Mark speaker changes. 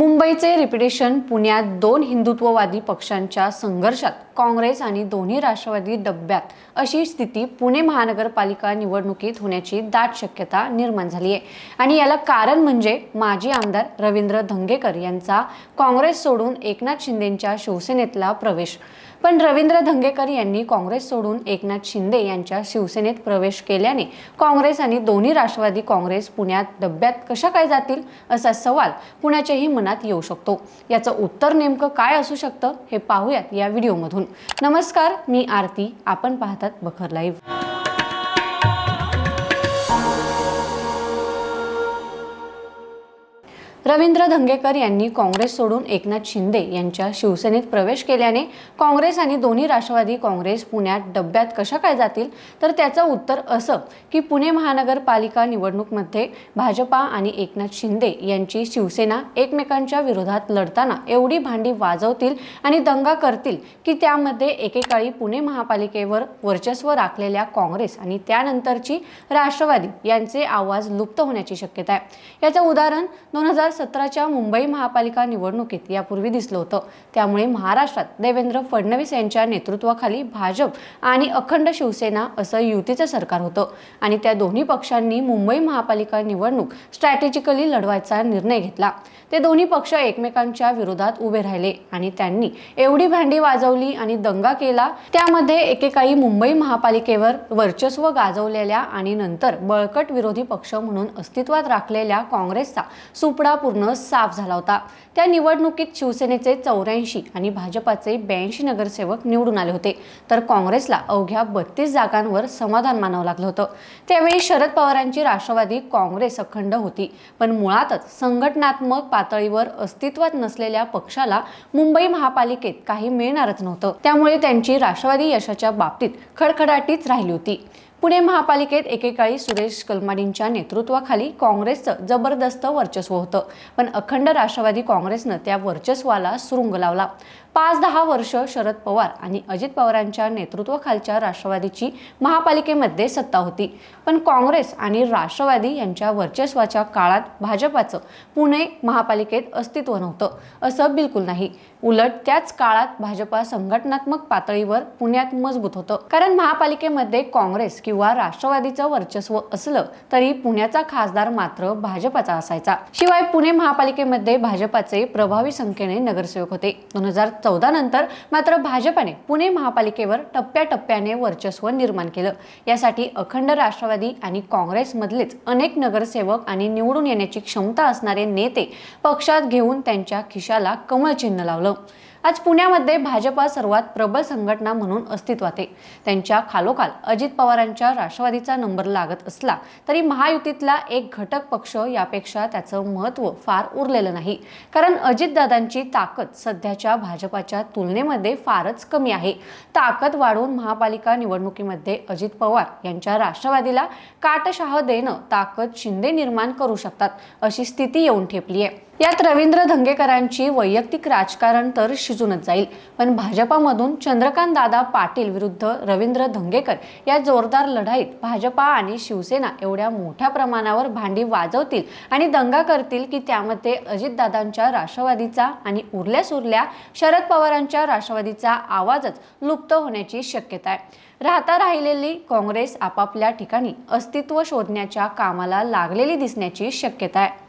Speaker 1: मुंबईचे रिपिटेशन पुण्यात दोन हिंदुत्ववादी पक्षांच्या संघर्षात काँग्रेस आणि दोन्ही राष्ट्रवादी डब्यात अशी स्थिती पुणे महानगरपालिका निवडणुकीत होण्याची दाट शक्यता निर्माण झाली आहे आणि याला कारण म्हणजे माजी आमदार रवींद्र धंगेकर यांचा काँग्रेस सोडून एकनाथ शिंदेंच्या शिवसेनेतला प्रवेश. पण रवींद्र धंगेकर यांनी काँग्रेस सोडून एकनाथ शिंदे यांच्या शिवसेनेत प्रवेश केल्याने काँग्रेस आणि दोन्ही राष्ट्रवादी काँग्रेस पुण्यात डब्यात कशा काय जातील असा सवाल पुण्याच्याही मनात येऊ शकतो. याचं उत्तर नेमकं काय असू शकतं हे पाहूयात या व्हिडिओमधून. नमस्कार मी आरती. आपण पाहतात बखर लाईव्ह. रवींद्र धंगेकर यांनी काँग्रेस सोडून एकनाथ शिंदे यांच्या शिवसेनेत प्रवेश केल्याने काँग्रेस आणि दोन्ही राष्ट्रवादी काँग्रेस पुण्यात डब्यात कशा काय जातील? तर त्याचं उत्तर असं की पुणे महानगरपालिका निवडणूकमध्ये भाजपा आणि एकनाथ शिंदे यांची शिवसेना एकमेकांच्या विरोधात लढताना एवढी भांडी वाजवतील आणि दंगा करतील की त्यामध्ये एकेकाळी पुणे महापालिकेवर वर्चस्व राखलेल्या काँग्रेस आणि त्यानंतरची राष्ट्रवादी यांचे आवाज लुप्त होण्याची शक्यता आहे. याचं उदाहरण दोन हजार सतराच्या मुंबई महापालिका निवडणुकीत यापूर्वी दिसलं होतं. त्यामुळे महाराष्ट्रात देवेंद्र फडणवीस यांच्या नेतृत्वाखाली भाजप आणि अखंड शिवसेना असं युतीचं सरकार होतं. आणि त्या दोन्ही पक्षांनी मुंबई महापालिका निवडणूक स्ट्रॅटेजिकली लढवायचा निर्णय घेतला. ते दोन्ही पक्ष एकमेकांच्या विरोधात उभे राहिले आणि त्यांनी एवढी भांडी वाजवली आणि दंगा केला. त्यामध्ये एकेकाळी मुंबई महापालिकेवर वर्चस्व गाजवलेल्या आणि नंतर बळकट विरोधी पक्ष म्हणून अस्तित्वात राखलेल्या काँग्रेसचा सुपडा पूर्ण साफ झाला होता. त्या निवडणुकीत शिवसेनेचे चौऱ्याऐंशी आणि भाजपाचे ब्याऐंशी नगरसेवक निवडून आले होते. तर काँग्रेसला अवघ्या बत्तीस जागांवर समाधान मानावं लागलं होतं. त्यावेळी शरद पवारांची राष्ट्रवादी काँग्रेस अखंड होती. पण मुळातच संघटनात्मक पातळीवर अस्तित्वात नसलेल्या पक्षाला मुंबई महापालिकेत काही मिळणारच नव्हतं. त्यामुळे त्यांची राष्ट्रवादी यशाच्या बाबतीत खडखडाटीच राहिली होती. पुणे महापालिकेत एकेकाळी सुरेश कलमाडींच्या नेतृत्वाखाली काँग्रेसचं जबरदस्त वर्चस्व होतं. पण अखंड राष्ट्रवादी काँग्रेसनं त्या वर्चस्वाला सुरुंग लावला. पाच दहा वर्ष शरद पवार आणि अजित पवारांच्या नेतृत्वाखालच्या राष्ट्रवादीची महापालिकेमध्ये सत्ता होती. पण काँग्रेस आणि राष्ट्रवादी यांच्या वर्चस्वाच्या काळात भाजपाचं पुणे महापालिकेत अस्तित्व नव्हतं असं बिलकुल नाही. उलट त्याच काळात भाजपा संघटनात्मक पातळीवर पुण्यात मजबूत होतं. कारण महापालिकेमध्ये काँग्रेस किंवा राष्ट्रवादीचं वर्चस्व असलं तरी पुण्याचा खासदार मात्र भाजपाचा असायचा. शिवाय पुणे महापालिकेमध्ये भाजपाचे प्रभावी संख्येने नगरसेवक होते. दोन हजार चौदा नंतर मात्र भाजपाने पुणे महापालिकेवर टप्प्याटप्प्याने वर्चस्व निर्माण केलं. यासाठी अखंड राष्ट्रवादी आणि काँग्रेसमधलेच अनेक नगरसेवक आणि निवडून येण्याची क्षमता असणारे नेते पक्षात घेऊन त्यांच्या खिशाला कमळ चिन्ह लावलं. आज पुण्यामध्ये भाजपा सर्वात प्रबळ संघटना म्हणून अस्तित्वात आहे. त्यांच्या खालोखाल अजित पवारांच्या राष्ट्रवादीचा नंबर लागत असला तरी महायुतीतला एक घटक पक्ष यापेक्षा त्याचं महत्त्व फार उरलेलं नाही. कारण अजितदादांची ताकद सध्याच्या भाजपाच्या तुलनेमध्ये फारच कमी आहे. ताकद वाढवून महापालिका निवडणुकीमध्ये अजित पवार यांच्या राष्ट्रवादीला काटशहा देणं ताकद शिंदे निर्माण करू शकतात अशी स्थिती येऊन ठेपली आहे. यात रवींद्र धंगेकरांची वैयक्तिक राजकारण तर शिजूनच जाईल. पण भाजपामधून चंद्रकांत दादा पाटील विरुद्ध रवींद्र धंगेकर या जोरदार लढाईत भाजपा आणि शिवसेना एवढ्या मोठ्या प्रमाणावर भांडी वाजवतील आणि दंगा करतील की त्यामध्ये अजितदादांच्या राष्ट्रवादीचा आणि उरल्या सुरल्या शरद पवारांच्या राष्ट्रवादीचा आवाजच लुप्त होण्याची शक्यता आहे. राहता राहिलेली काँग्रेस आपापल्या ठिकाणी अस्तित्व शोधण्याच्या कामाला लागलेली दिसण्याची शक्यता आहे.